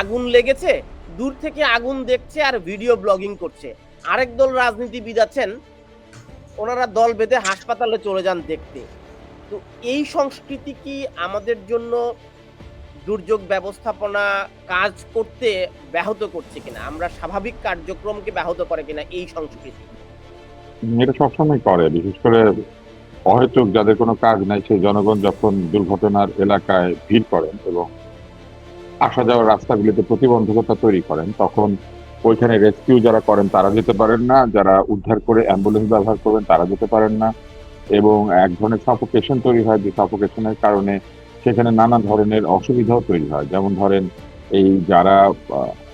আগুন লেগেছে, দূর থেকে আগুন দেখছে আর ভিডিও ব্লগিং করছে। আরেক দল রাজনীতিবিদ আছেন, ওনারা দল বেঁধে হাসপাতালে চলে যান দেখতে। তো এই সংস্কৃতি কি আমাদের জন্য দুর্যোগ ব্যবস্থাপনা কাজ করতে ব্যাহত করছে কিনা? আমরা স্বাভাবিক কার্যক্রমকে ব্যাহত করে কিনা এই সংস্কৃতি? এটা সবসময় করে, বিশেষ করে অহেতুক যাদের কোনো কাজ নাই, সেই জনগণ যখন দুর্ঘটনার এলাকায় ভিড় করেন এবং আসা যাওয়ার রাস্তাগুলিতে প্রতিবন্ধকতা তৈরি করেন, তখন ওইখানে রেস্কিউ যারা করেন তারা যেতে পারেন না, যারা উদ্ধার করে অ্যাম্বুলেন্স ব্যবহার করবেন তারা যেতে পারেন না, এবং এক ধরনের সাফোকেশন তৈরি হয়, যে সাফোকেশনের কারণে সেখানে নানা ধরনের অসুবিধাও তৈরি হয়। যেমন ধরেন, এই যারা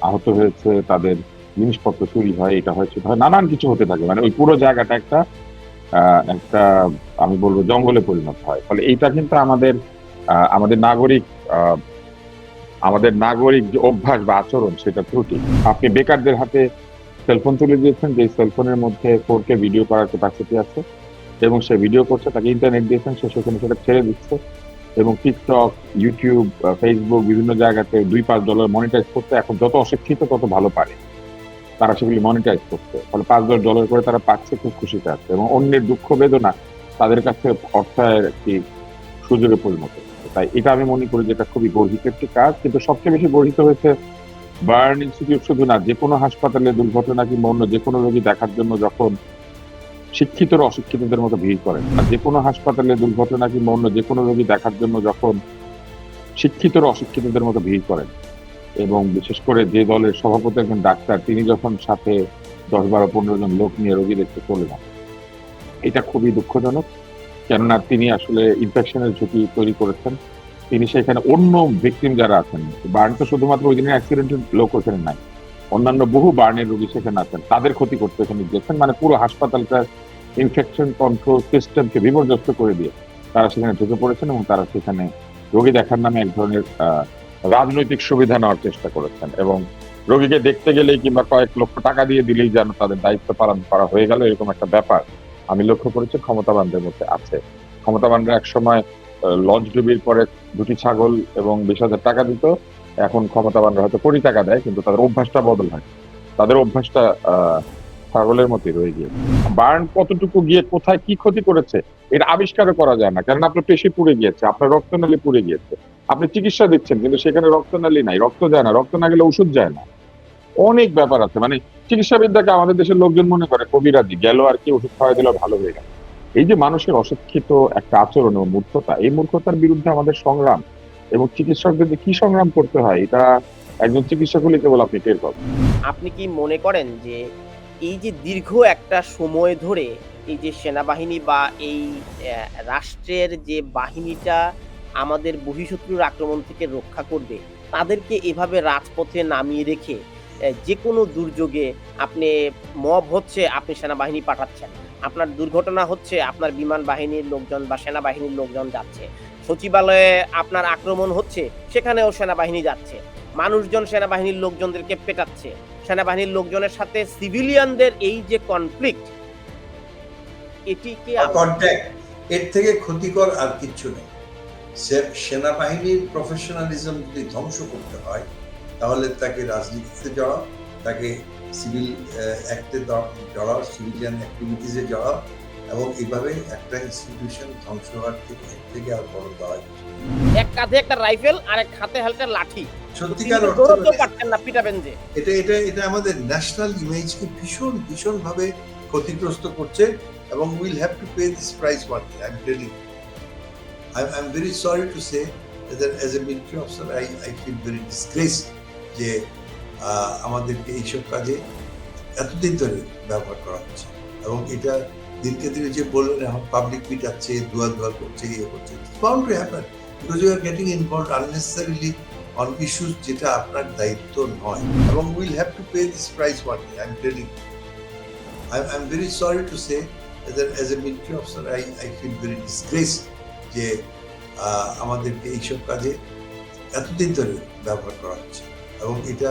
আহত হয়েছে তাদের জিনিসপত্র চুরি হয়, এটা হয়েছে হয়, নানান কিছু হতে থাকে। মানে ওই পুরো জায়গাটা একটা একটা, আমি বলব জঙ্গলে পরিণত হয়। ফলে এইটা কিন্তু আমাদের আমাদের নাগরিক আমাদের নাগরিক যে অভ্যাস বা আচরণ সেটা ত্রুটি। আপনি বেকারদের হাতে সেলফোন তুলে দিয়েছেন, যে সেলফোনের মধ্যে ফোর কে ভিডিও করার ক্যাপাসিটি আছে এবং সে ভিডিও করছে, তাকে ইন্টারনেট দিয়েছেন, সে সেখানে সেটা ছেড়ে দিচ্ছে এবং টিকটক ইউটিউব ফেসবুক বিভিন্ন জায়গাতে দুই পাঁচ ডলার মনিটাইজ করতে এখন যত অশিক্ষিত তত ভালো পারে। তারা সেগুলি মনিটাইজ করছে। ফলে পাঁচ দশ ডলার করে তারা পাচ্ছে, খুব খুশিতে আছে এবং অন্যের দুঃখ বেদনা তাদের কাছে অর্থায়নের একটি সুযোগে পরিণত তাই এটা আমি মনে করি যে এটা খুবই গর্হিত একটি কাজ। কিন্তু সবচেয়ে বেশি গর্হিত হয়েছে বার্ন ইনস্টিটিউট শুধু না, যে কোনো হাসপাতালে দুর্ঘটনা কিংবা অন্য যে কোনো রোগী দেখার জন্য যখন শিক্ষিতরা অশিক্ষিতদের মতো ভিড় করেন আর যে কোনো হাসপাতালে দুর্ঘটনা কিংবা অন্য যে কোনো রোগী দেখার জন্য যখন শিক্ষিতরা অশিক্ষিতদের মতো ভিড় করেন এবং বিশেষ করে যে দলের সভাপতি একজন ডাক্তার, তিনি যখন সাথে দশ বারো পনেরো জন লোক নিয়ে রোগী দেখতে চলে যান এটা খুবই দুঃখজনক। কেননা তিনি আসলে ইনফেকশনের ঝুঁকি তৈরি করেছেন। তিনি সেখানে অন্য ভিকটিম যারা আছেন, বার্ন তো শুধুমাত্র ওই দিনের অ্যাক্সিডেন্টের লোক ওখানে নাই। অন্যান্য বহু বার্নের রোগী সেখানে আছেন, তাদের ক্ষতি করতে এখানে গিয়েছেন মানে পুরো হাসপাতালটার ইনফেকশন কন্ট্রোল সিস্টেমকে বিপর্যস্ত করে দিয়ে তারা সেখানে ঢুকে পড়েছেন এবং তারা সেখানে রোগী দেখার নামে এক ধরনের রাজনৈতিক সুবিধা নেওয়ার চেষ্টা করেছেন এবং রোগীকে দেখতে গেলেই কিংবা কয়েক লক্ষ টাকা দিয়ে দিলেই যেন তাদের দায়িত্ব পালন করা হয়ে গেল, এরকম একটা ব্যাপার। আমি লক্ষ্য করেছি ক্ষমতাবানদের মধ্যে আছে। ক্ষমতাবানরা এক সময় লঞ্চ ডুবির পরে দুটি ছাগল এবং বিশ হাজার টাকা দিত। এখন ক্ষমতাবানরা হয়তো কোটি টাকা দেয়, কিন্তু তাদের অভ্যাসটা বদল হয়। তাদের অভ্যাসটা ছাগলের মতোই রয়ে গিয়েছে বার্ন কতটুকু গিয়ে কোথায় কি ক্ষতি করেছে, এটা আবিষ্কারও করা যায় না। কারণ আপনার পেশি পুড়ে গিয়েছে, আপনার রক্তনালী পুড়ে গিয়েছে। আপনি চিকিৎসা দিচ্ছেন, কিন্তু সেখানে রক্তনালী নাই। রক্ত যায় না, রক্ত না গেলে ওষুধ যায় না। অনেক ব্যাপার আছে। মানে চিকিৎসা বিদ্যাকে আমাদের দেশের লোকজন মনে করে কবিরাজি গেল আর কি, ওষুধ খাওয়াই দিলে, ভালো হয়ে গেল। এই যে মানুষের অশিক্ষিত একটা আচরণ এবং মূর্খতা, এই মূর্খতার বিরুদ্ধে আমাদের সংগ্রাম এবং চিকিৎসকদের যে কি সংগ্রাম করতে হয়, এটা একজন চিকিৎসক হলে কেবল আপনি টের পাবেন। আপনি কি মনে করেন যে এই যে দীর্ঘ একটা সময় ধরে এই যে সেনাবাহিনী বা এই রাষ্ট্রের যে বাহিনীটা আমাদের বহিঃশত্রুর আক্রমণ থেকে রক্ষা করবে, তাদেরকে এভাবে রাজপথে নামিয়ে রেখে যে কোনো দুর্যোগে আপনি মব হচ্ছে আপনি সেনাবাহিনী পাঠাচ্ছেন। আপনার দুর্ঘটনা হচ্ছে আপনার বিমান বাহিনীর লোকজন বা সেনাবাহিনীর লোকজন যাচ্ছে। সচিবালয়ে আপনার আক্রমণ হচ্ছে সেখানেও সেনাবাহিনী যাচ্ছে। মানুষজন সেনাবাহিনীর লোকজনদেরকে পেটাচ্ছে। সেনাবাহিনীর লোকজনের সাথে সিভিলিয়ানদের এই যে কনফ্লিক্ট এটিকে আপ- কন্ট্যাক্ট এর থেকে ক্ষতিকর আর কিচ্ছু নেই। সেনাবাহিনীর প্রফেশনালিজম যদি ধ্বংস করতে হয় তাহলে তাকে রাজনীতিতে জড়াও তাকে সিভিল অ্যাক্টে জড়াও সিভিলিয়ান অ্যাক্টিভিটিসে জড়াও এবং এইভাবে একটা ইনস্টিটিউশন ধ্বংস হওয়ার থেকে এর থেকে আর বড় দেওয়া এক কাঁধে একটা রাইফেল আর এক হাতে হালকা লাঠি। সত্যিকার অর্থে মানে না পিটাবেন যে। এটা এটা এটা আমাদের ন্যাশনাল ইমেজকে ভীষণ ভীষণ ভাবে ক্ষতিগ্রস্ত করছে এবং will have to pay this price one I am telling I am very sorry to say as a military officer I I feel very disgrace যে আমাদেরকে এইসব কাজে এতদিন ধরে ব্যবহার করা হচ্ছে। এবং এটা দিনকে দিনে যে বললেন, এখন পাবলিক পিটাচ্ছে দুয়ার দুয়ার করছে ইয়ে করছে bound to happen because you are getting involve unnecessarily on issues যেটা আপনার দায়িত্ব নয়। এবং will have to pay this price one I am telling I am very sorry to say as a military officer I I feel very disgrace যে আমাদেরকে এইসব কাজে এতদিন ধরে ব্যবহার করা হচ্ছে। এবং এটা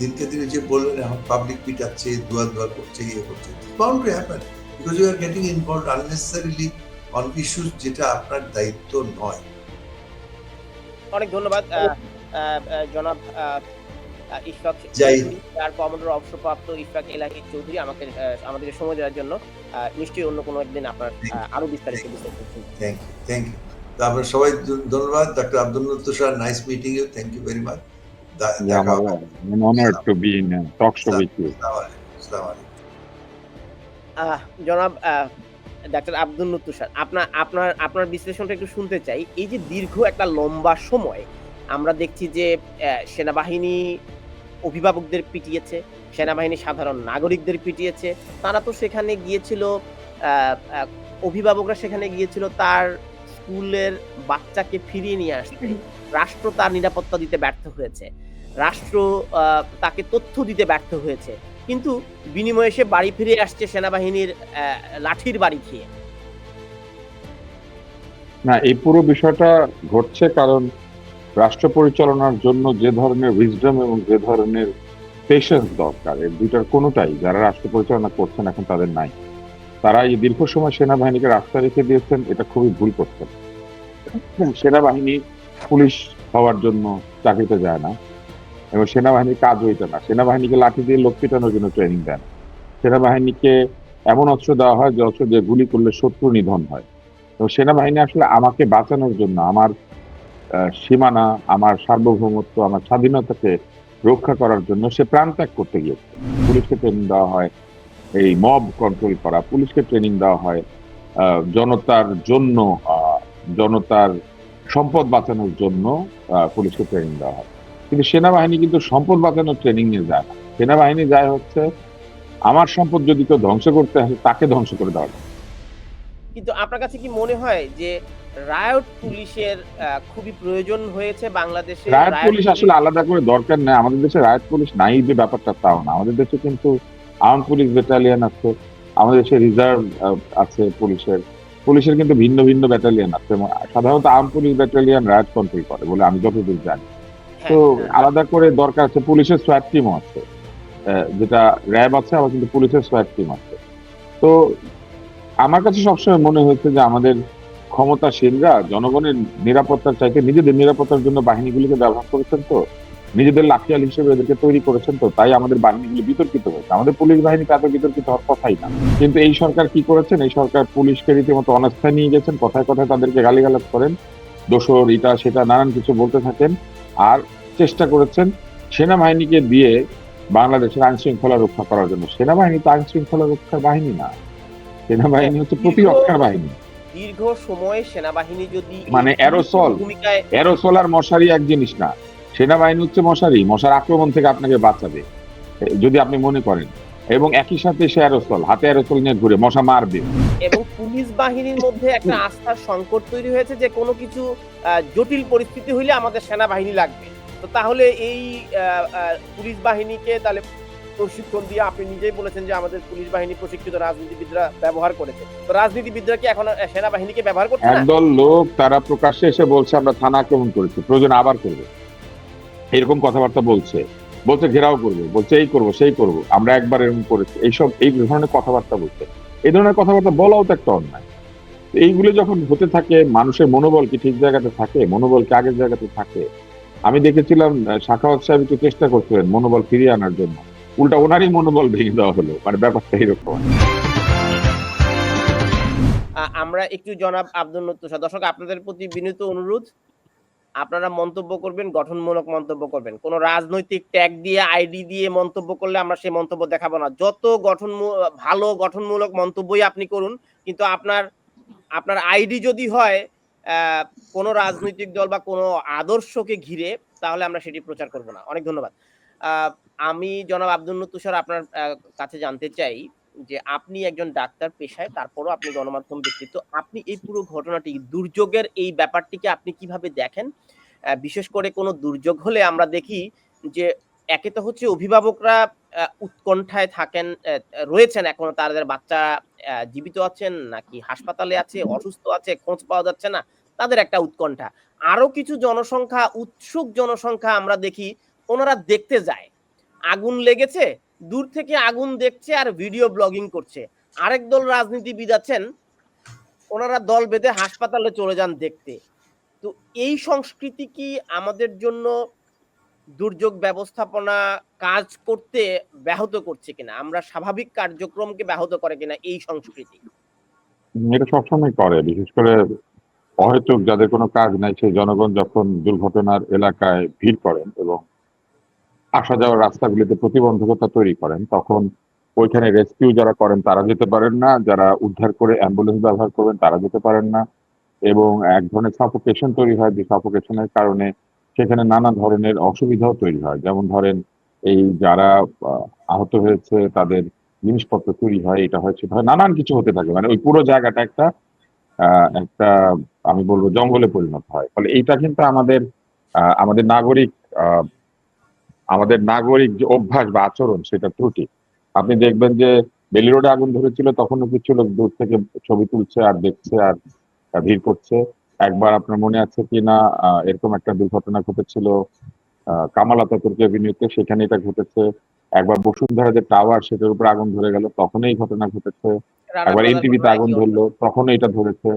দিনকে দিনে যে বললেন এখন পাবলিক পিটাচ্ছে দুয়ার দুয়ার করছে ইয়ে করছে। Bound to happen because you are getting involve unnecessarily on issues যেটা আপনার দায়িত্ব নয়। অনেক ধন্যবাদ জনাব ইশফাক। চৌধুরী, আর কমান্ডার অবসরপ্রাপ্ত ইশফাক এলাহি চৌধুরী আমাকে আমাদেরকে সময় দেওয়ার জন্য নিশ্চয়ই অন্য কোনো একদিন আপনার আরও বিস্তারিত বিস্তারিত থ্যাংক ইউ থ্যাংক ইউ তো আপনার সবাই ধন্যবাদ doctor Abdul Tushar nice meeting you thank you very much Yeah, দেখা হবে I'm honored to be in a talk show with you. আসসালামু আলাইকুম আসসালামু আলাইকুম আহ, জনাব ডাক্তার আব্দুল তুষার আপনার আপনার আপনার বিশ্লেষণটা একটু শুনতে চাই। এই যে দীর্ঘ একটা লম্বা সময় আমরা দেখছি যে সেনাবাহিনী অভিভাবকদের পিটিয়েছে সেনাবাহিনী সাধারণ নাগরিকদের পিটিয়েছে তারা তো সেখানে গিয়েছিল অভিভাবকরা সেখানে গিয়েছিল তার স্কুলের বাচ্চাকে ফিরিয়ে নিয়ে আসতে। রাষ্ট্র তার নিরাপত্তা দিতে ব্যর্থ হয়েছে। রাষ্ট্র তাকে তথ্য দিতে ব্যর্থ হয়েছে। কিন্তু বিনিময়ে সে বাড়ি ফিরে আসছে সেনাবাহিনীর লাঠির বাড়ি খেয়ে। না, এই পুরো বিষয়টা ঘটছে কারণ রাষ্ট্র পরিচালনার জন্য যে ধরনের উইজডম এবং যে ধরনের পেশেন্স দরকার এই দুইটার কোনোটাই যারা রাষ্ট্র পরিচালনা করছেন এখন তাদের নাই। তারা এই দীর্ঘ সময় সেনাবাহিনীকে রাস্তা রেখে দিয়েছেন, এটা খুবই ভুল করছেন। সেনাবাহিনী পুলিশ হওয়ার জন্য চাকরিতে যায় না। এবং সেনাবাহিনীর কাজ হইতে না। সেনাবাহিনীকে লাঠি দিয়ে লোক পেটানোর জন্য ট্রেনিং দেন। সেনাবাহিনীকে এমন অস্ত্র দেওয়া হয় যে অস্ত্র দিয়ে গুলি করলে শত্রু নিধন হয়। এবং সেনাবাহিনী আসলে আমাকে বাঁচানোর জন্য আমার সীমানা, আমার সার্বভৌমত্ব, আমার স্বাধীনতাকে রক্ষা করার জন্য সে প্রাণ ত্যাগ করতে গিয়েছে। পুলিশকে ট্রেনিং দেওয়া হয়, এই মব কন্ট্রোল করা, পুলিশকে ট্রেনিং দেওয়া হয় জনতার জন্য জনতার সম্পদ বাঁচানোর জন্য পুলিশকে ট্রেনিং দেওয়া হয়। কিন্তু সেনাবাহিনী কিন্তু সম্পদ বাঁচানোর ট্রেনিং নিয়ে যায় না। সেনাবাহিনী যায় হচ্ছে আমার সম্পদ যদি কেউ ধ্বংস করতে আসে তাকে ধ্বংস করে দেওয়া কিন্তু আপনার কাছে কি মনে হয় যে রায়ট পুলিশের খুবই প্রয়োজন হয়েছে বাংলাদেশে? riot পুলিশ আসলে আলাদা করে দরকার নেই। আমাদের দেশে রায়ত পুলিশ নাই যে ব্যাপারটা তাও না। আমাদের দেশে কিন্তু আর্ম পুলিশ ব্যাটালিয়ন আছে আমাদের দেশে রিজার্ভ আছে পুলিশের। পুলিশের কিন্তু ভিন্ন ভিন্ন ব্যাটালিয়ন আছে। সাধারণত arm police battalion riot control করে বলে আমি যতদূর জানি। হ্যাঁ, তো হ্যাঁ। আলাদা করে দরকার আছে পুলিশের সোয়াট টিম আছে। যেটা র্যাব আছে আবার কিন্তু পুলিশের সোয়াট টিম আছে। তো আমার কাছে সবসময় মনে হয়েছে যে আমাদের ক্ষমতাসীনরা জনগণের নিরাপত্তার চাইতে নিজেদের নিরাপত্তার জন্য বাহিনীগুলিকে ব্যবহার করেছেন তো। নিজেদের লাঠিয়াল হিসেবে এদেরকে তৈরি করেছেন তো তাই আমাদের বাহিনীগুলি বিতর্কিত হয়েছে। আমাদের পুলিশ বাহিনী তাতে বিতর্কিত হওয়ার কথাই না। কিন্তু এই সরকার কি করেছেন? এই সরকার পুলিশকে রীতিমতো অনাস্থায় নিয়ে গেছেন কথায় কথায় তাদেরকে গালিগালাজ করেন। দোষর এটা সেটা নানান কিছু বলতে থাকেন। আর চেষ্টা করেছেন সেনাবাহিনীকে দিয়ে বাংলাদেশের আইন শৃঙ্খলা রক্ষা করার জন্য। সেনাবাহিনী তো আইন শৃঙ্খলা রক্ষার বাহিনী না। সেনাবাহিনী হচ্ছে প্রতিরক্ষার বাহিনী। দীর্ঘ সময় সেনাবাহিনী যদি মানে। ভূমিকায় এরোসোল আর মশারি এক জিনিস না। সেনাবাহিনী হচ্ছে মশারি। মশার আক্রমণ থেকে আপনাকে বাঁচাবে। যদি আপনি মনে করেন। এবং একই সাথে সে অ্যারোসল হাতে অ্যারোসল নিয়ে ঘুরে মশা মারবে এবং পুলিশ বাহিনীর মধ্যে একটা আস্থার সংকট তৈরি হয়েছে যে কোনো কিছু জটিল পরিস্থিতি হইলে আমাদের সেনাবাহিনী লাগবে। তো তাহলে এই পুলিশ বাহিনীকে তাহলে প্রশিক্ষণ দিয়ে আপনি নিজেই বলেছেন যে আমাদের পুলিশ বাহিনী প্রশিক্ষিত রাজনীতিবিদরা ব্যবহার করেছে। তো রাজনীতিবিদরা কি এখন সেনাবাহিনীকে ব্যবহার করছে একদল লোক তারা প্রকাশ্যে এসে বলছে আমরা থানা আক্রমণ করেছি প্রয়োজন আবার করবে। এরকম কথাবার্তা বলছে। বলছে ঘেরাও করব, বলছে এই করব, সেই করব, আমরা একবার এরকম করেছি এইসব, এই ধরনের কথাবার্তা বলছে। এই ধরনের কথাবার্তা বলাও তো একটা অন্যায়। এইগুলো যখন হতে থাকে, মানুষের মনোবল কি ঠিক জায়গাতে থাকে? মনোবল কি আগের জায়গাতে থাকে? আমি দেখেছিলাম শাখাওয়াত সাহেব একটু চেষ্টা করছিলেন মনোবল ফিরিয়ে আনার জন্য। উল্টা ওনারই মনোবল ভেঙে দেওয়া হলো মানে ব্যাপারটা এরকম। আ- আমরা একটু জনাব আব্দুল দর্শক, আপনাদের প্রতি বিনীত অনুরোধ আপনারা মন্তব্য করবেন, গঠনমূলক মন্তব্য করবেন। কোন রাজনৈতিক ট্যাগ দিয়ে আইডি দিয়ে মন্তব্য করলে আমরা সেই মন্তব্য দেখাবো না। যত গঠন ভালো গঠনমূলক মন্তব্যই আপনি করুন, কিন্তু আপনার আপনার আইডি যদি হয় কোনো রাজনৈতিক দল বা কোনো আদর্শকে ঘিরে, তাহলে আমরা সেটি প্রচার করব না। অনেক ধন্যবাদ। আমি জনাব আব্দুল তুষার আপনার কাছে জানতে চাই যে আপনি একজন ডাক্তার পেশায়, তারপরও আপনি গণমাধ্যম ব্যক্তিত্ব, আপনি এই পুরো ঘটনাটি, দুর্যোগের এই ব্যাপারটিকে আপনি কীভাবে দেখেন? বিশেষ করে কোনো দুর্যোগ হলে আমরা দেখি যে একে তো হচ্ছে অভিভাবকরা উৎকণ্ঠায় থাকেন রয়েছেন এখনও, তাদের বাচ্চা জীবিত আছেন নাকি হাসপাতালে আছে, অসুস্থ আছে, খোঁজ পাওয়া যাচ্ছে না, তাদের একটা উৎকণ্ঠা। আরও কিছু জনসংখ্যা, উৎসুক জনসংখ্যা আমরা দেখি, ওনারা দেখতে যায়। আগুন লেগেছে দূর থেকে আগুন দেখছে আর ভিডিও ব্লগিং করছে। আরেক দল রাজনীতিবিদ আছেন, ওনারা দল বেঁধে হাসপাতালে চলে যান দেখতে। তো এই সংস্কৃতি কি আমাদের জন্য দুর্যোগ ব্যবস্থাপনা কাজ করতে ব্যাহত করছে কিনা? আমরা স্বাভাবিক কার্যক্রমকে ব্যাহত করে কিনা এই সংস্কৃতি? এটা সবসময় করে, বিশেষ করে অহেতুক যাদের কোনো কাজ নাই, সেই জনগণ যখন দুর্ঘটনার এলাকায় ভিড় করেন এবং আসা যাওয়ার রাস্তাগুলিতে প্রতিবন্ধকতা তৈরি করেন। তখন ওইখানে রেস্কিউ যারা করেন তারা যেতে পারেন না। যারা উদ্ধার করে অ্যাম্বুলেন্স ব্যবহার করবেন তারা যেতে পারেন না। এবং এক ধরনের সাফোকেশন তৈরি হয়। যে সাফোকেশনের কারণে সেখানে নানা ধরনের অসুবিধাও তৈরি হয়। যেমন ধরেন এই যারা আহ, আহত হয়েছে তাদের জিনিসপত্র চুরি হয় এটা হয় সেটা হয় নানান কিছু হতে থাকে। মানে ওই পুরো জায়গাটা একটা একটা আমি বলব জঙ্গলে পরিণত হয়। ফলে এইটা কিন্তু আমাদের আমাদের নাগরিক আমাদের নাগরিক যে অভ্যাস বা আচরণ সেটা ত্রুটি। আপনি দেখবেন যে বেলি রোডে আগুন ধরেছিল তখনও কিছু লোক দূর থেকে ছবি তুলছে আর দেখছে আর ভিড় করছে। একবার আপনার মনে আছে কি না এরকম একটা দুর্ঘটনা ঘটেছিল আহ, কামাল আতাতুর্ক সেখানে এটা ঘটেছে। একবার বসুন্ধরা যে টাওয়ার সেটার উপর আগুন ধরে গেল তখন এই ঘটনা ঘটেছে। একবার এনটিভিতে আগুন ধরলো তখন এটা ধরেছে।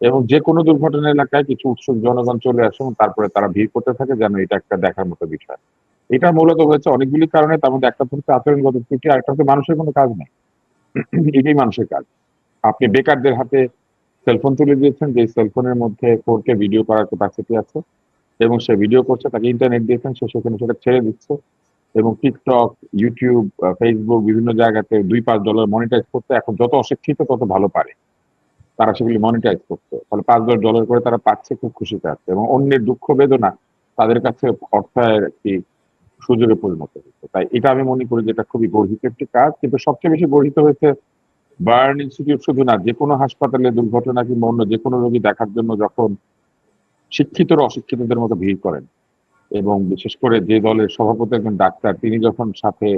এবং যে কোনো দুর্ঘটনা এলাকায় কিছু উৎসুক জনগণ চলে আসে এবং তারপরে তারা ভিড় করতে থাকে যেন এটা একটা দেখার মতো বিষয়। এটা মূলত হয়েছে অনেকগুলি কারণে তার মধ্যে একটা হচ্ছে আচরণগত ত্রুটি আর একটা হচ্ছে মানুষের কোনো কাজ নেই। এটাই মানুষের কাজ। আপনি বেকারদের হাতে সেলফোন তুলে দিয়েছেন যে সেলফোনের মধ্যে ফোর কে ভিডিও করার ক্যাপাসিটি আছে এবং সে ভিডিও করছে তাকে ইন্টারনেট দিয়েছেন সে সেখানে সেটা ছেড়ে দিচ্ছে এবং টিকটক ইউটিউব ফেসবুক বিভিন্ন জায়গাতে দুই পাঁচ ডলার মনিটাইজ করতে এখন যত অশিক্ষিত তত ভালো পারে। তারা সেগুলি মনিটাইজ করছে। ফলে পাঁচ দশ ডলার করে তারা পাচ্ছে খুব খুশিতে আছে। এবং অন্যের দুঃখ বেদনা তাদের কাছে অর্থায়নের একটি সুযোগে পরিণত হচ্ছে তাই এটা আমি মনে করি যে এটা খুবই গর্হিত একটি কাজ। কিন্তু সবচেয়ে বেশি গর্হিত হয়েছে বার্ন ইনস্টিটিউট শুধু না, যে কোনো হাসপাতালে দুর্ঘটনা কিংবা অন্য যে কোনো রোগী দেখার জন্য যখন শিক্ষিতরা অশিক্ষিতদের মতো ভিড় করেন এবং বিশেষ করে যে দলের সভাপতি একজন ডাক্তার, তিনি যখন সাথে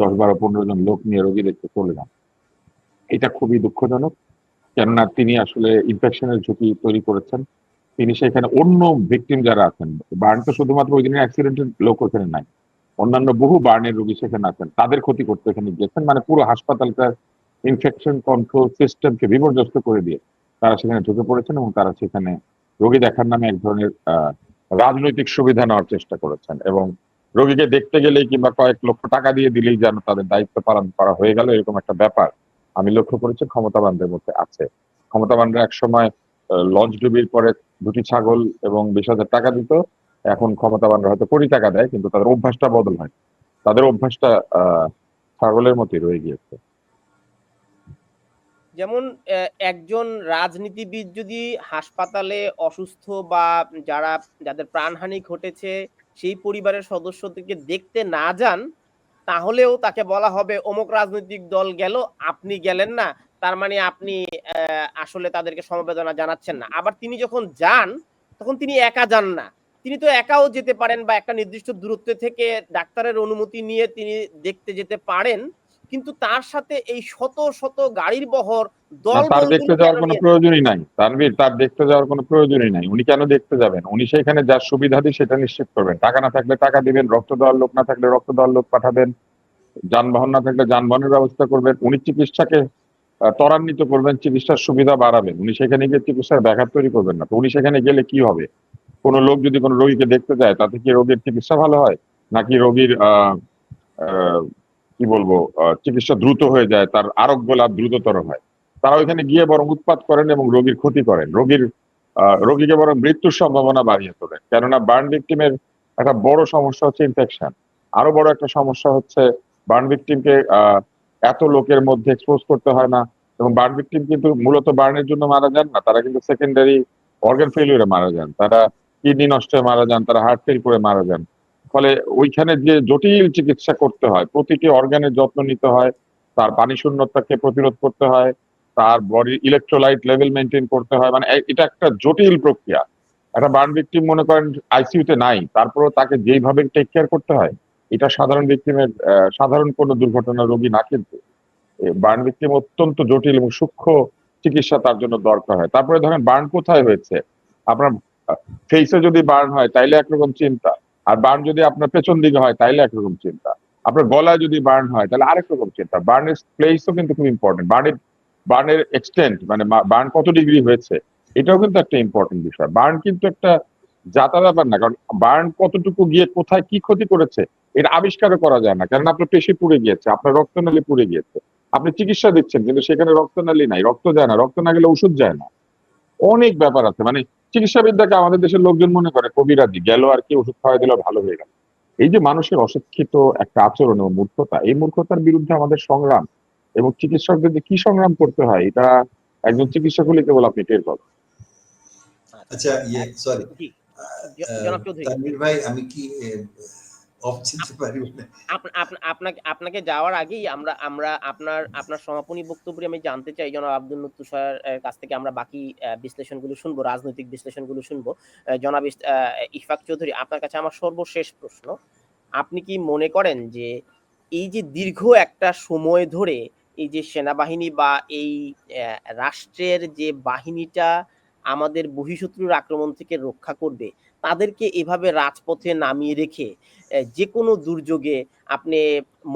দশ বারো পনেরো জন লোক নিয়ে রোগী দেখতে চলে যান, এটা খুবই দুঃখজনক। কেননা তিনি আসলে ইনফেকশনের ঝুঁকি তৈরি করেছেন। তিনি সেখানে অন্য ভিকটিম যারা আছেন, বার্ন তো শুধুমাত্র ওই দিনের অ্যাক্সিডেন্টের লোক ওখানে নাই। অন্যান্য বহু বার্নের রোগী সেখানে আছেন। তাদের ক্ষতি করতে এখানে গিয়েছেন। মানে পুরো হাসপাতালটার ইনফেকশন কন্ট্রোল সিস্টেমকে বিপর্যস্ত করে দিয়ে তারা সেখানে ঢুকে পড়েছেন এবং তারা সেখানে রোগী দেখার নামে এক ধরনের রাজনৈতিক সুবিধা নেওয়ার চেষ্টা করেছেন এবং রোগীকে দেখতে গেলেই কিংবা কয়েক লক্ষ টাকা দিয়ে দিলেই যেন তাদের দায়িত্ব পালন করা হয়ে গেল, এরকম একটা ব্যাপার। আমি লক্ষ্য করেছি ক্ষমতাবানদের মধ্যে আছে। ক্ষমতাবানরা এক সময় লঞ্চ ডুবির পরে দুটি ছাগল এবং বিশ হাজার টাকা দিত। এখন ক্ষমতাবানরা হয়তো কোটি টাকা দেয়, কিন্তু তাদের অভ্যাসটা বদল হয়। তাদের অভ্যাসটা ছাগলের মতোই রয়ে গিয়েছে। যেমন একজন রাজনীতিবিদ যদি হাসপাতালে অসুস্থ বা যারা, যাদের প্রাণহানি ঘটেছে, সেই পরিবারের সদস্যদেরকে দেখতে না যান, তাহলেও তাকে বলা হবে, অমুক রাজনৈতিক দল গেল, আপনি গেলেন না। তার মানে আপনি আসলে তাদেরকে সমবেদনা জানাচ্ছেন না। আবার তিনি যখন যান, তখন তিনি একা যান না। তিনি তো একাও যেতে পারেন বা একটা নির্দিষ্ট দূরত্ব থেকে ডাক্তারের অনুমতি নিয়ে তিনি দেখতে যেতে পারেন কিন্তু তার সাথে এই শত শত গাড়ির বহর দল তার দেখতে যাওয়ার কোনো প্রয়োজনই নাই। তানভীর তার দেখতে যাওয়ার কোনো প্রয়োজনই নাই। উনি কেন দেখতে যাবেন? উনি সেখানে যার সুবিধাদি সেটা নিশ্চিত করবেন। টাকা না থাকলে টাকা দিবেন রক্ত দেওয়ার লোক না থাকলে রক্ত দেওয়ার লোক পাঠাবেন যানবাহন না থাকলে যানবাহনের ব্যবস্থা করবেন উনি চিকিৎসাকে ত্বরান্বিত করবেন চিকিৎসার সুবিধা বাড়াবেন। উনি সেখানে গিয়ে চিকিৎসার ব্যাঘাত তৈরি করবেন না। তো উনি সেখানে গেলে কি হবে? কোনো লোক যদি কোনো রোগীকে দেখতে যায়, তাতে কি রোগীর চিকিৎসা ভালো হয়? নাকি রোগীর কি বলব চিকিৎসা দ্রুত হয়ে যায়, তার আরোগ্য লাভ দ্রুততর হয়? তারা ওইখানে গিয়ে বরং উৎপাত করেন এবং রোগীর ক্ষতি করেন। রোগীর রোগীকে বরং মৃত্যুর সম্ভাবনা বাড়িয়ে তোলেন। কেননা বার্ন ভিকটিমের একটা বড় সমস্যা হচ্ছে ইনফেকশন আরও বড় একটা সমস্যা হচ্ছে বার্ন ভিকটিমকে এত লোকের মধ্যে এক্সপোজ করতে হয় না। এবং বার্ন ভিকটিম কিন্তু মূলত বার্নের জন্য মারা যান না, তারা কিন্তু সেকেন্ডারি অর্গান ফেলিউরে মারা যান। তারা কিডনি নষ্ট হয়ে মারা যান, তারা হার্ট ফেল করে মারা যান। ফলে ওইখানে যে জটিল চিকিৎসা করতে হয়, প্রতিটি অর্গানের যত্ন নিতে হয়, তার পানি শূন্যতাকে প্রতিরোধ করতে হয়, তার বডির ইলেকট্রোলাইট লেভেল মেনটেন করতে হয় মানে এটা একটা জটিল প্রক্রিয়া। একটা বার্ন ভিকটিম মনে করেন আইসিইউতে নাই, তারপরেও তাকে যেইভাবে টেক কেয়ার করতে হয়, এটা সাধারণ ভিকটিমের সাধারণ কোনো দুর্ঘটনা রোগী না কিন্তু। বার্ন ভিকটিম অত্যন্ত জটিল এবং সূক্ষ্ম চিকিৎসা তার জন্য দরকার হয়। তারপরে ধরেন বার্ন কোথায় হয়েছে? আপনার ফেসে যদি বার্ন হয়, তাইলে একরকম চিন্তা। আর বার্ন যদি আপনার পেছন দিকে হয়, তাইলে একরকম চিন্তা। আপনার গলায় যদি বার্ন হয় তাহলে আরেক রকম চিন্তা। বার্নের প্লেসও কিন্তু খুব ইম্পর্টেন্ট বার্নের বার্নের এক্সটেন্ট মানে বার্ন কত ডিগ্রি হয়েছে, এটাও কিন্তু একটা ইম্পর্টেন্ট বিষয়। বার্ন কিন্তু একটা যা তা ব্যাপার না, কারণ বার্ন কতটুকু গিয়ে কোথায় কি ক্ষতি করেছে, এটা আবিষ্কারও করা যায় না। কারণ আপনার পেশি পুড়ে গিয়েছে, আপনার রক্তনালী পুড়ে গিয়েছে। আপনি চিকিৎসা দিচ্ছেন, কিন্তু সেখানে রক্তনালী নাই, রক্ত যায় না। রক্ত না গেলে ওষুধ যায় না। অনেক ব্যাপার আছে। মানে চিকিৎসা বিদ্যাকে আমাদের দেশের লোকজন মনে করে কবিরাজি গেল আর কি ওষুধ খাওয়াই দিল ভালো হয়ে গেল। এই যে মানুষের অশিক্ষিত একটা আচরণ এবং মূর্খতা এই মূর্খতার বিরুদ্ধে আমাদের সংগ্রাম এবং চিকিৎসকদের যে কি সংগ্রাম করতে হয় এটা একজন চিকিৎসক হলে কেবল আপনি টের পাবেন। আচ্ছা ইয়ে সরি তানভীর ভাই আমি কি আপনাকে আপনাকে যাওয়ার আগেই আমরা আমরা আপনার আপনার সমাপনী বক্তব্যে আমি জানতে চাই জনাব আব্দুল তুষার কাছ থেকে আমরা বাকি বিশ্লেষণগুলো শুনব, রাজনৈতিক বিশ্লেষণগুলো শুনব। জনাব ইশফাক চৌধুরী, আপনার কাছে আমার সর্বশেষ প্রশ্ন। আপনি কি মনে করেন যে এই যে দীর্ঘ একটা সময় ধরে এই যে সেনাবাহিনী বা এই রাষ্ট্রের যে বাহিনীটা আমাদের বহিঃশত্রুর আক্রমণ থেকে রক্ষা করবে তাদেরকে এভাবে রাজপথে নামিয়ে রেখে যে কোনো দুর্যোগে আপনি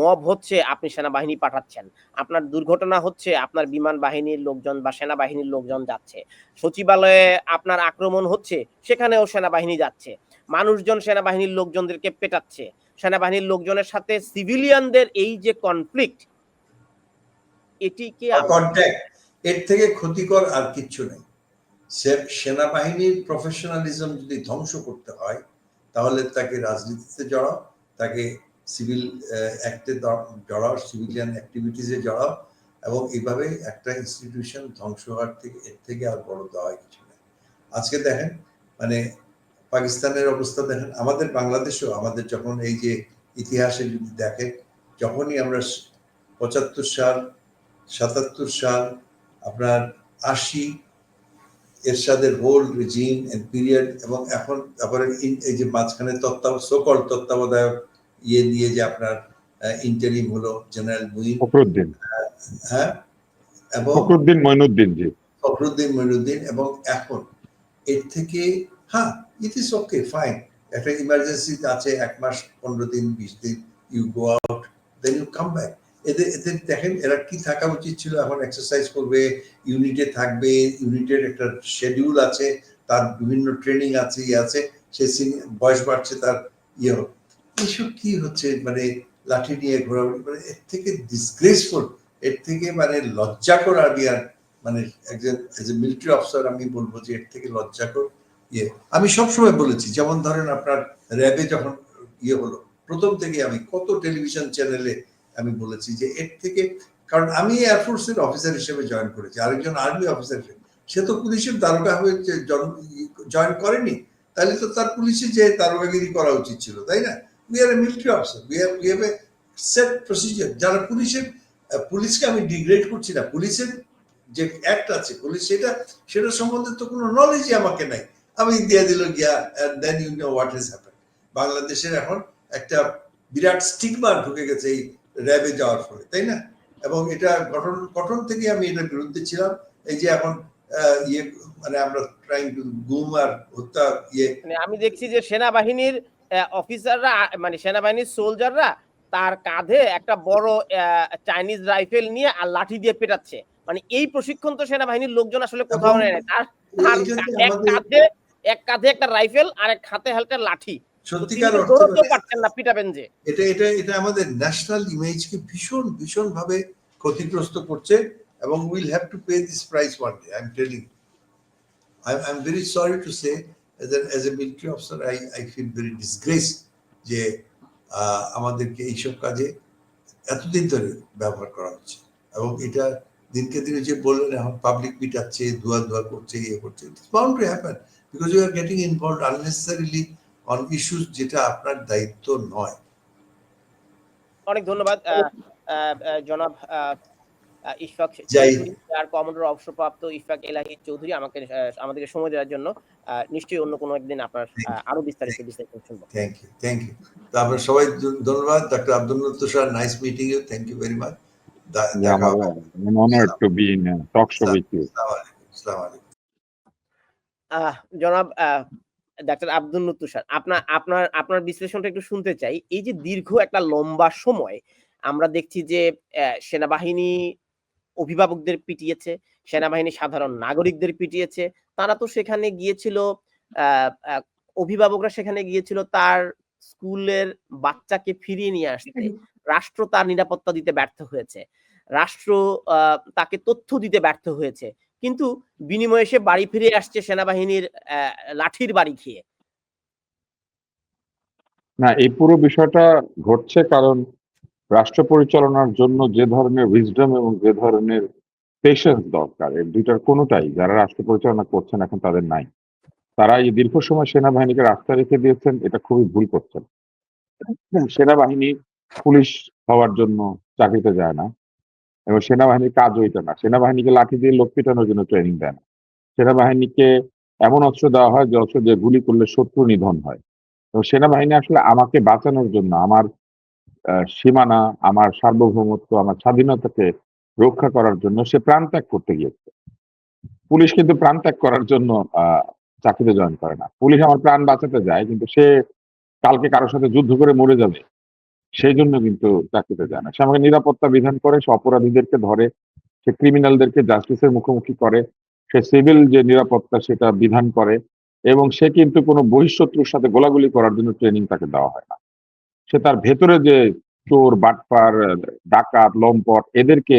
মব হচ্ছে আপনি সেনাবাহিনী পাঠাচ্ছেন। আপনার দুর্ঘটনা হচ্ছে আপনার বিমান বাহিনীর লোকজন বা সেনাবাহিনীর লোকজন যাচ্ছে। সচিবালয়ে আপনার আক্রমণ হচ্ছে, সেখানেও সেনাবাহিনী যাচ্ছে। মানুষজন সেনাবাহিনীর লোকজনদেরকে পেটাচ্ছে। সেনাবাহিনীর লোকজনের সাথে সিভিলিয়ানদের এই যে কনফ্লিক্ট এটিকে এর থেকে ক্ষতিকর আর কিচ্ছু নেই। সেনাবাহিনীর প্রফেশনালিজম যদি ধ্বংস করতে হয়, তাহলে তাকে রাজনীতিতে জড়াও, তাকে সিভিল অ্যাক্টে জড়াও সিভিলিয়ান অ্যাক্টিভিটিসে জড়াও এবং এইভাবে একটা ইনস্টিটিউশন ধ্বংস হওয়ার থেকে, এর থেকে আর বড় দেওয়া কিছু নেই আজকে দেখেন মানে পাকিস্তানের অবস্থা দেখেন, আমাদের বাংলাদেশেও, আমাদের যখন এই যে ইতিহাসে যদি দেখেন, যখনই আমরা পঁচাত্তর সাল, সাতাত্তর সাল, আপনার আশি এরশাদের হোল রিজিম এন্ড পিরিয়ড এবং এখন তারপরে এই যে মাঝখানে তত্ত্বাব সকল তত্ত্বাবধায়ক ইয়ে দিয়ে যে আপনার ইন্টারিম হলো জেনারেল মুইন। ফখরুদ্দিন। হ্যাঁ? এবং ফখরুদ্দিন মইনুদ্দিন জি। ফখরুদ্দিন এবং এখন এর থেকে হ্যাঁ ইট ইস ওকে ফাইন একটা ইমার্জেন্সি আছে এক মাস পনেরো দিন বিশ দিন you go out then you come back এদের এদের দেখেন, এরা কি থাকা উচিত ছিল? এখন এক্সারসাইজ করবে ইউনিটে থাকবে ইউনিটের একটা শেডিউল আছে, তার বিভিন্ন ট্রেনিং আছে ইয়ে আছে, সে বয়স বাড়ছে, তার ইয়ে এইসব কি হচ্ছে? মানে লাঠি নিয়ে ঘোরাঘুরি মানে এর থেকে ডিসগ্রেসফুল এর থেকে মানে লজ্জাকর আমি আর মানে একজন এজ এ মিলিটারি অফিসার আমি বলব যে এর থেকে লজ্জাকর ইয়ে। আমি সবসময় বলেছি, যেমন ধরেন আপনার র্যাবে যখন ইয়ে হলো, প্রথম থেকে আমি কত টেলিভিশন চ্যানেলে আমি বলেছি যে এর থেকে, কারণ আমি এয়ারফোর্সের অফিসার হিসেবে জয়েন করেছি, আরেকজন আর্মি অফিসার হিসেবে। সে তো পুলিশের দারোগা হয়ে জয়েন করেনি, তাহলে তো তার পুলিশে যে দারোগাগিরি করা উচিত ছিল, তাই না? We are a military officer we have we have a set procedure যারা পুলিশের পুলিশকে আমি ডিগ্রেড করছি না, পুলিশের যে অ্যাক্ট আছে, পুলিশ সেটা সেটা সম্বন্ধে তো কোনো নলেজই আমাকে নাই। আমি দিয়ে দিল গিয়া then you know what is happen বাংলাদেশের এখন একটা বিরাট স্টিগমা ঢুকে গেছে এই র্যাবে যাওয়ার ফলে তাই না? এবং এটা গঠন গঠন থেকে আমি এটার বিরুদ্ধে ছিলাম। এই যে এখন ইয়ে মানে আমরা ট্রাইং টু গুম আর হত্যা ইয়ে মানে আমি দেখছি যে সেনাবাহিনীর অফিসাররা মানে সেনাবাহিনীর সোলজাররা তার কাঁধে একটা বড় চাইনিজ রাইফেল নিয়ে আর লাঠি দিয়ে পেটাচ্ছে। মানে এই প্রশিক্ষণ তো সেনাবাহিনীর লোকজন আসলে কোথাও নেয় না। তার এক কাঁধে এক কাঁধে একটা রাইফেল আর এক হাতে হালকা লাঠি। সত্যিকার অর্থে পারছেন না পিটাবেন যে এটা এটা এটা আমাদের ন্যাশনাল ইমেজকে ভীষণ ভীষণ ভাবে ক্ষতিগ্রস্ত করছে এবং will have to pay this price one day I am telling I I am very sorry to say as a military officer I I feel very disgrace যে আমাদেরকে এইসব কাজে এতদিন ধরে ব্যবহার করা হচ্ছে। এবং এটা দিনকে দিনে যে বললেন এখন পাবলিক পিটাচ্ছে ধোয়া ধোয়া করছে ইয়ে করছে it's bound to happen because you are getting involve unnecessarily on issues যেটা আপনার দায়িত্ব নয়। অনেক ধন্যবাদ জনাব ইশফাক আর কমান্ডার অবসরপ্রাপ্ত ইশফাক এলাহি চৌধুরী আমাকে আমাদেরকে সময় দেওয়ার জন্য আহ, নিশ্চয়ই অন্য কোনো একদিন আপনার আরও বিস্তারিত বিস্তারিত শুনব। থ্যাংক ইউ থ্যাংক ইউ তো আমরা সবাই ধন্যবাদ। Doctor Abdul Tushar nice meeting you thank you very much জনাব আহ, ডাক্তার আব্দুল তুষার আপনার আপনার আপনার বিশ্লেষণটা একটু শুনতে চাই। এই যে দীর্ঘ একটা লম্বা সময় আমরা দেখছি যে সেনাবাহিনী অভিভাবকদের পিটিয়েছে সেনাবাহিনী সাধারণ নাগরিকদের পিটিয়েছে তারা তো সেখানে গিয়েছিল অভিভাবকরা সেখানে গিয়েছিল তার স্কুলের বাচ্চাকে ফিরিয়ে নিয়ে আসতে। রাষ্ট্র তার নিরাপত্তা দিতে ব্যর্থ হয়েছে। রাষ্ট্র আহ, তাকে তথ্য দিতে ব্যর্থ হয়েছে। কিন্তু বিনিময়ে সে বাড়ি ফিরে আসছে সেনাবাহিনীর লাঠির বাড়ি খেয়ে। না, এই পুরো বিষয়টা ঘটছে কারণ রাষ্ট্র পরিচালনার জন্য যে ধরনের উইজডম এবং যে ধরনের পেশেন্স দরকার এই দুইটার কোনোটাই যারা রাষ্ট্র পরিচালনা করছেন এখন তাদের নাই। তারা এই দীর্ঘ সময় সেনাবাহিনীকে রাস্তা রেখে দিয়েছেন, এটা খুবই ভুল করছেন। সেনাবাহিনী পুলিশ হওয়ার জন্য চাকরিতে যায় না। এবং সেনাবাহিনীর কাজ এটা না। সেনাবাহিনীকে লাঠি দিয়ে লোক পিটানোর জন্য ট্রেনিং দেয় না। সেনাবাহিনীকে এমন অস্ত্র দেওয়া হয় যে অস্ত্র দিয়ে গুলি করলে শত্রু নিধন হয়। এবং সেনাবাহিনী আসলে আমাকে বাঁচানোর জন্য, আমার সীমানা, আমার সার্বভৌমত্ব, আমার স্বাধীনতাকে রক্ষা করার জন্য সে প্রাণ ত্যাগ করতে গিয়েছে। পুলিশ কিন্তু প্রাণ ত্যাগ করার জন্য চাকরিতে জয়েন করে না। পুলিশ আমার প্রাণ বাঁচাতে যায়, কিন্তু সে কালকে কারোর সাথে যুদ্ধ করে মরে যাবে। সেই জন্য কিন্তু চাকরিতে যায় না। সে আমাকে নিরাপত্তা বিধান করে, সে অপরাধীদেরকে ধরে, সে ক্রিমিনালদেরকে জাস্টিসের মুখোমুখি করে, সে সিভিল যে নিরাপত্তা সেটা বিধান করে, এবং সে কিন্তু কোনো বহিঃশত্রুর সাথে গোলাগুলি করার জন্য ট্রেনিং তাকে দেওয়া হয় না। সে তার ভেতরে যে চোর, বাটপার, ডাকাত, লম্পট, এদেরকে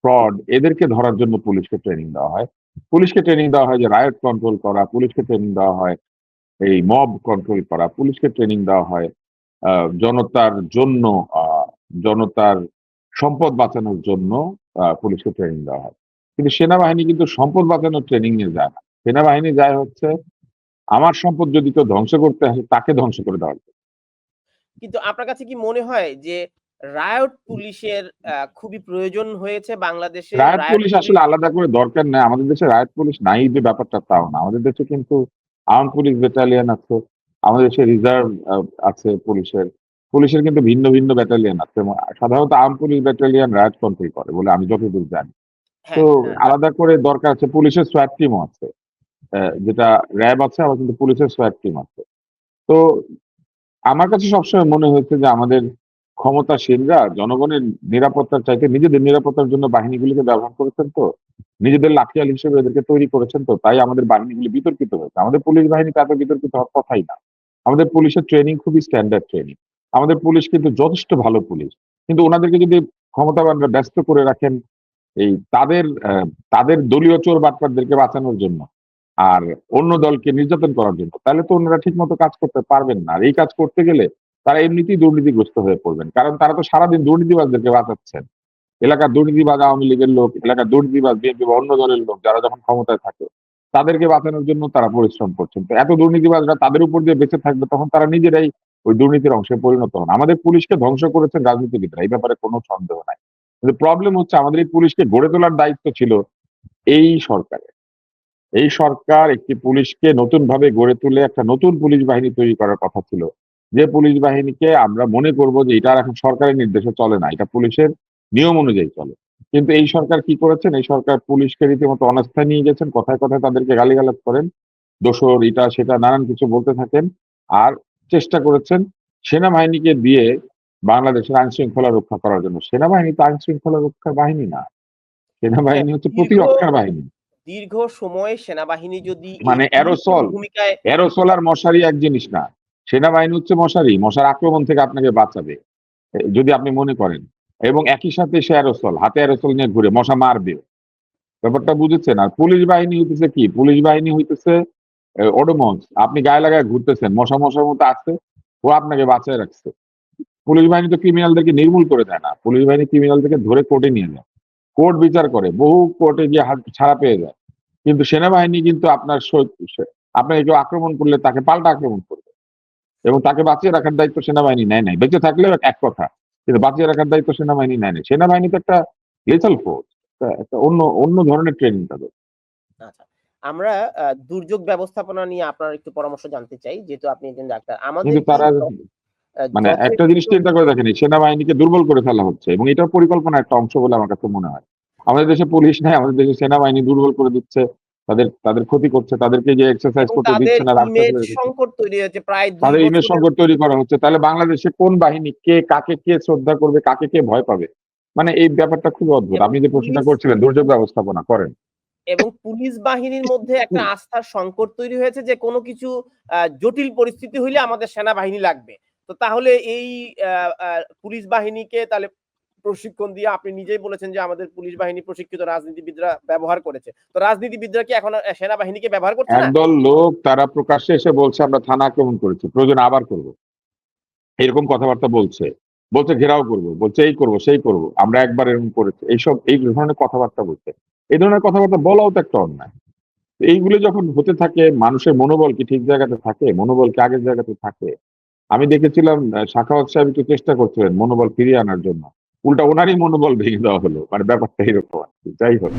ফ্রড এদেরকে ধরার জন্য পুলিশকে ট্রেনিং দেওয়া হয়। পুলিশকে ট্রেনিং দেওয়া হয় যে রায়ট কন্ট্রোল করা, পুলিশকে ট্রেনিং দেওয়া হয় এই মব কন্ট্রোল করা, পুলিশকে ট্রেনিং দেওয়া হয় জনতার জন্য জনতার সম্পদ বাঁচানোর জন্য পুলিশকে ট্রেনিং দেওয়া হয়। কিন্তু সেনাবাহিনী কিন্তু সম্পদ বাঁচানোর ট্রেনিং নিয়ে যায় না। সেনাবাহিনী যায় হচ্ছে আমার সম্পদ যদি কেউ ধ্বংস করতে আসে তাকে ধ্বংস করে দেওয়ার জন্য। কিন্তু আপনার কাছে কি মনে হয় যে রায়ট পুলিশের খুবই প্রয়োজন হয়েছে বাংলাদেশে? রায়ট পুলিশ আসলে আলাদা করে দরকার নাই। আমাদের দেশে রায়ত পুলিশ নাই যে ব্যাপারটা তাও না। আমাদের দেশে কিন্তু আর্ম পুলিশ ব্যাটালিয়ন আছে। আমাদের দেশে রিজার্ভ আছে পুলিশের। পুলিশের কিন্তু ভিন্ন ভিন্ন ব্যাটালিয়ন আছে। সাধারণত arm police battalion riot control করে বলে আমি যতদূর জানি। হ্যাঁ, তো হ্যাঁ, আলাদা করে দরকার আছে পুলিশের সোয়াট টিমও আছে। যেটা র্যাব আছে আবার কিন্তু পুলিশের সোয়াট টিম আছে। তো আমার কাছে সবসময় মনে হয়েছে যে আমাদের ক্ষমতাসীনরা জনগণের নিরাপত্তার চাইতে নিজেদের নিরাপত্তার জন্য বাহিনীগুলিকে ব্যবহার করেছেন তো নিজেদের লাঠিয়াল হিসেবে এদেরকে তৈরি করেছেন তো তাই আমাদের বাহিনীগুলি বিতর্কিত হয়েছে। আমাদের পুলিশ বাহিনী এত বিতর্কিত হওয়ার কথাই না। আমাদের পুলিশের ট্রেনিং খুবই স্ট্যান্ডার্ড ট্রেনিং আমাদের পুলিশ কিন্তু যথেষ্ট ভালো পুলিশ। কিন্তু ওনাদেরকে যদি ক্ষমতাবানরা ব্যস্ত করে রাখেন, এই তাদের তাদের দলীয় চোর বাটপারদেরকে বাঁচানোর জন্য আর অন্য দলকে নির্যাতন করার জন্য, তাহলে তো ওনারা ঠিক মতো কাজ করতে পারবেন না। আর এই কাজ করতে গেলে তারা এমনিতেই দুর্নীতিগ্রস্ত হয়ে পড়বেন। কারণ তারা তো সারাদিন দুর্নীতিবাজদেরকে বাঁচাচ্ছেন। এলাকার দুর্নীতিবাজ আওয়ামী লীগের লোক, এলাকার দুর্নীতিবাজ বিএনপি বা অন্য দলের লোক, যারা যখন ক্ষমতায় থাকে তাদেরকে বাঁচানোর জন্য তারা পরিশ্রম করছেন। তো এত দুর্নীতিবাজরা তাদের উপর দিয়ে বেঁচে থাকবে, তখন তারা নিজেরাই ওই দুর্নীতির অংশে পরিণত হন। আমাদের পুলিশকে ধ্বংস করেছেন রাজনীতিবিদরা, এই ব্যাপারে কোনো সন্দেহ নাই। কিন্তু প্রবলেম হচ্ছে আমাদের এই পুলিশকে গড়ে তোলার দায়িত্ব ছিল এই সরকারের। এই সরকার একটি পুলিশকে নতুন ভাবে গড়ে তুলে একটা নতুন পুলিশ বাহিনী তৈরি করার কথা ছিল। যে পুলিশ বাহিনীকে আমরা মনে করব যে এটা এখন সরকারের নির্দেশে চলে না, এটা পুলিশের নিয়ম অনুযায়ী চলে। কিন্তু এই সরকার কি করেছেন? এই সরকার পুলিশকে রীতিমতো অনাস্থায় নিয়ে গেছেন কথায় কথায় তাদেরকে গালিগালাজ করেন দোষর এটা সেটা নানান কিছু বলতে থাকেন আর চেষ্টা করেছেন সেনাবাহিনীকে দিয়ে বাংলাদেশের আইন শৃঙ্খলা রক্ষা করার জন্য। সেনাবাহিনী তো আইন শৃঙ্খলা রক্ষার বাহিনী না। সেনাবাহিনী হচ্ছে প্রতিরক্ষার বাহিনী। দীর্ঘ সময় সেনাবাহিনী যদি মানে। ভূমিকায় এরোসোল আর মশারি এক জিনিস না। সেনাবাহিনী হচ্ছে মশারি মশার আক্রমণ থেকে আপনাকে বাঁচাবে। যদি আপনি মনে করেন। এবং একই সাথে সে অ্যারোসল, হাতে অ্যারোসল নিয়ে ঘুরে মশা মারবে ব্যাপারটা বুঝেছেন? আর পুলিশ বাহিনী হইতেছে কি? পুলিশ বাহিনী হইতেছে ওডোমন্স আপনি গায়ে লাগায় ঘুরতেছেন, মশা মশার মতো আসছে ও আপনাকে বাঁচায় রাখছে। পুলিশ বাহিনী তো ক্রিমিনালদেরকে নির্মূল করে দেয় না। পুলিশ বাহিনী ক্রিমিনালদেরকে ধরে কোর্টে নিয়ে যায়। কোর্ট বিচার করে, বহু কোর্টে গিয়ে ছাড়া পেয়ে যায়। কিন্তু সেনাবাহিনী কিন্তু আপনার আপনাকে কেউ আক্রমণ করলে তাকে পাল্টা আক্রমণ করবে। এবং তাকে বাঁচিয়ে রাখার দায়িত্ব সেনাবাহিনী নেয় নাই। বেঁচে থাকলেও এক কথা কিন্তু বাঁচিয়ে রাখার দায়িত্ব সেনাবাহিনী নেয় নাই সেনাবাহিনী তো একটা লেথাল ফোর্স একটা অন্য অন্য ধরনের ট্রেনিং তাদের। আচ্ছা আমরা দুর্যোগ ব্যবস্থাপনা নিয়ে আপনার একটু পরামর্শ জানতে চাই যেহেতু আপনি একজন ডাক্তার। আমাদের তারা মানে একটা জিনিস চিন্তা করে দেখেন সেনাবাহিনীকে দুর্বল করে ফেলা হচ্ছে এবং এটা পরিকল্পনা একটা অংশ বলে আমার কাছে মনে হয়। আমাদের দেশে পুলিশ নাই আমাদের দেশে সেনাবাহিনী দুর্বল করে দিচ্ছে তাদের তাদের ক্ষতি করছে তাদেরকে যে এক্সারসাইজ করতে দিচ্ছে না। সংকট তৈরি প্রায় তাদের ইমেজ সংকট তৈরি করা হচ্ছে। তাহলে বাংলাদেশে কোন বাহিনী কে কাকে কে শ্রদ্ধা করবে কাকে কে ভয় পাবে? মানে এই ব্যাপারটা খুব অদ্ভুত। আপনি যে প্রশ্নটা করছিলেন দুর্যোগ ব্যবস্থাপনা করেন। এবং পুলিশ বাহিনীর মধ্যে একটা আস্থার সংকট তৈরি হয়েছে যে কোনো কিছু জটিল পরিস্থিতি হইলে আমাদের সেনাবাহিনী লাগবে। তো তাহলে এই পুলিশ বাহিনীকে তাহলে প্রশিক্ষণ দিয়ে আপনি নিজেই বলেছেন যে আমাদের পুলিশ বাহিনী প্রশিক্ষিত রাজনীতিবিদরা ব্যবহার করেছে। তো রাজনীতিবিদরা কি এখন সেনাবাহিনীকে ব্যবহার করছে একদল লোক তারা প্রকাশ্যে এসে বলছে আমরা থানা আক্রমণ করেছি প্রয়োজন আবার করব। এরকম কথাবার্তা বলছে। বলছে ঘেরাও করব। বলছে এই করব সেই করব আমরা একবার এরকম করেছি। এইসব এই ধরনের কথাবার্তা বলছে। এই ধরনের কথাবার্তা বলাও তো একটা অন্যায়। এইগুলো যখন হতে থাকে মানুষের মনোবল কি ঠিক জায়গাতে থাকে? মনোবল কি আগের জায়গাতে থাকে? আমি দেখেছিলাম আহ, সাখাওয়াত সাহেব একটু চেষ্টা করছিলেন মনোবল ফিরিয়ে আনার জন্য। উল্টা ওনারই মনোবল ভেঙে দেওয়া হলো মানে ব্যাপারটা এরকম। যাই হোক